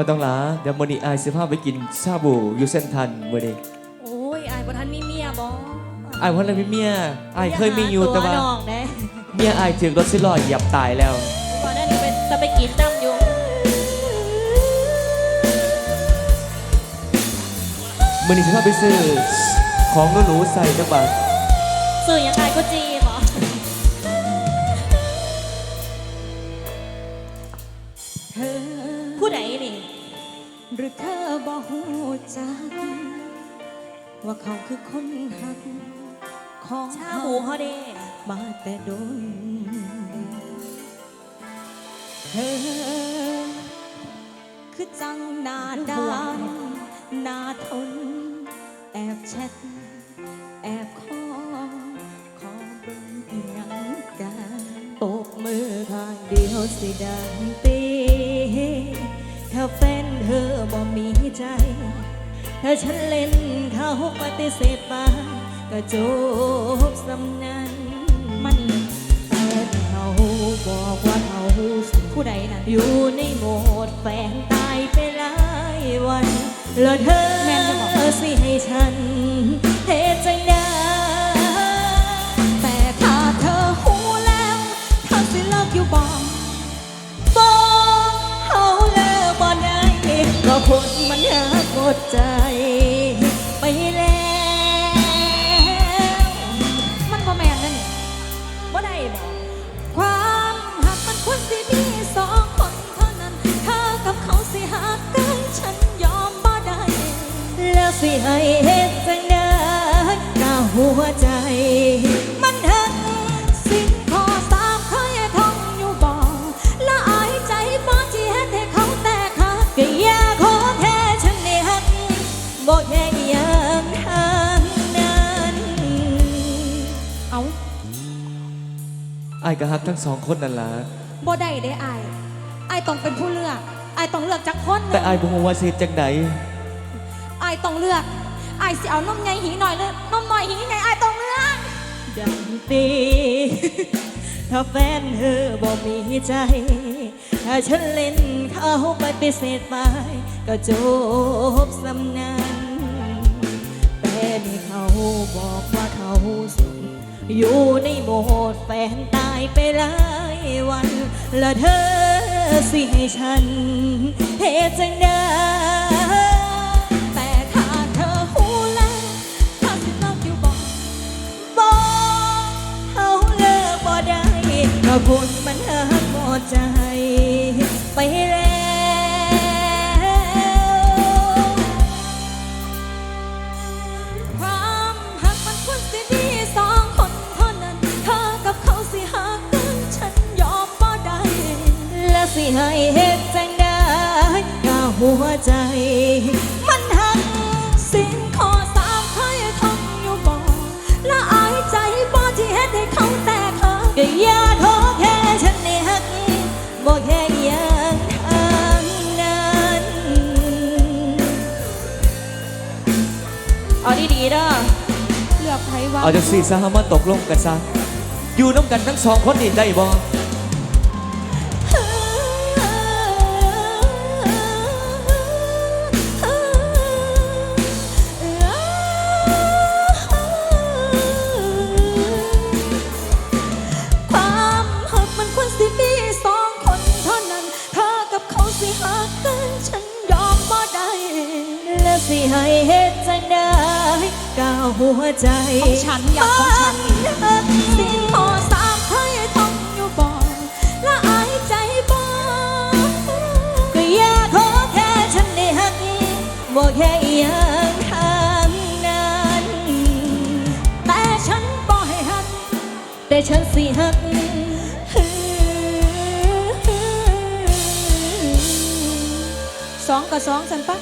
บ่ต้องหลาเดี๋ยวมื้อนี้อายสิพาไปกินชาบูอยู่เส้นทันมื้อนี้โอ้ยอายบ่ทันมีเมียบ่อายว่าแล้วมีเมียอายเคยมีอยู่แต่ว่าน้องเด้เมียอายถึงรถสิลอยเหยียบตายแล้วก่อนหน้านี้เป็นจะไปกินน้ำอยู่มื้อนี้สิพาไปซื้อของหรูๆใส่จักบาทสื่อยังไงก็จีบ่ หรือเธอบอกหูจักว่าเขาคือคนหักของชาบูเฮาเด้มาแต่โดนเธอคือจังหนาดานหนาทน แอบแชทแอบขอขอเบิ่งอีหยังกันตบมือข้างเดียวสิดังตีถ้าแฟนเธ อบ่มีใจ ถ้าฉันเล่นเขาปฏิเสธไปก็จบสำนันมันแต่เขาบอกว่าเขาผู้ใดนั้นอยู่ในโหมดแฟนตายไปหลายวันแล้วเธอ ดใจ เอ้าอายก็ฮักทั้งสองคนนั่นล่ะบ่ได้เด้อายอายต้องเป็นผู้เลือกอายต้องเลือกจากคนหนึ่งแต่อายบ่ฮู้ว่าสิเฮ็ดจังไดอายต้องเลือกอายสิเอานมใหญ่หีหน่อยเลยนมหน่อยหีใหญ่อายต้องเลือกดังตีถ้าแฟนเธอบอกมีใจ ถ้าฉันเล่นเขาปฏิเสธไป ก็จบสำนัน อยู่ในโหมดแฟนตายไปหลายวัน และเธอสิให้ฉันเทจังได้แต่ถ้าเธอหูแล้วถ้าสิเลิกอยู่บอกบอกเขาเลิกบ่ได้ก็บุญ ให้เหตุจังได้ก็หัวใจ มันหักสิ่งขอสามเคยท่องอยู่บ่ละอายใจบ่ที่เฮ็ดให้เขาแตกหักก็อย่าโทษแค่ฉันในหักบ่แค่อย่างทางนั้นเอาดีๆเด้อเลือกไผว่าเอาจังซี่ซะฮามาตกลงกันซะอยู่นํกันทั้งสองคนนี่ได้บ่ สิให้เหตุจังได้ก้าวหัวใจของฉันอยากของฉันสิ่งอสามเคยท่องอยู่บ่ละอายใจบ่ก็อย่าขอแค่ฉันได้หักบ่แค่อย่างทางนั้น แต่ฉันบ่ให้หัก แต่ฉันสิหักสองกับสองสันปะ